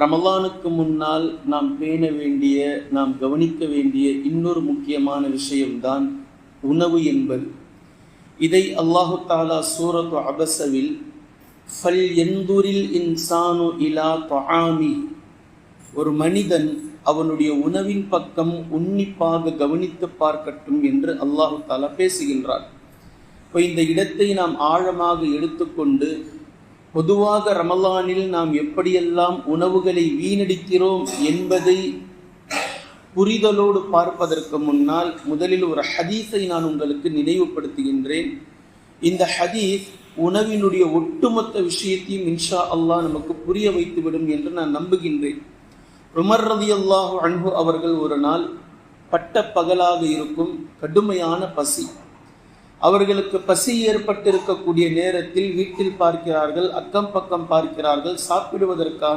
ரமலானுக்கு முன்னால் நாம் பேண வேண்டிய நாம் கவனிக்க வேண்டிய இன்னொரு முக்கியமான விஷயம்தான் உணவு என்பது. இதை அல்லாஹு தாலா சூரத்து அபசவில் ஃபல் எந்தூரில் இன்சானு இலா தொஹாமி ஒரு மனிதன் அவனுடைய உணவின் பக்கம் உன்னிப்பாக கவனித்து பார்க்கட்டும் என்று அல்லாஹு தாலா பேசுகின்றார் இப்போ இந்த இடத்தை நாம் ஆழமாக எடுத்துக்கொண்டு பொதுவாக ரமலானில் நாம் எப்படியெல்லாம் உணவுகளை வீணடிக்கிறோம் என்பதை புரிதலோடு பார்ப்பதற்கு முன்னால் முதலில் ஒரு ஹதீஸை நான் உங்களுக்கு நினைவுபடுத்துகின்றேன். இந்த ஹதீஸ் உணவினுடைய ஒட்டுமொத்த விஷயத்தையும் இன்ஷா அல்லாஹ் நமக்கு புரிய வைத்துவிடும் என்று நான் நம்புகின்றேன். உமர் ரதி அல்லாஹு அன்பு அவர்கள் ஒரு நாள் பட்ட பகலாக இருக்கும் கடுமையான பசி. அவர்களுக்கு பசி ஏற்பட்டிருக்கக்கூடிய நேரத்தில் வீட்டில் பார்க்கிறார்கள் அக்கம் பக்கம் பார்க்கிறார்கள் சாப்பிடுவதற்காக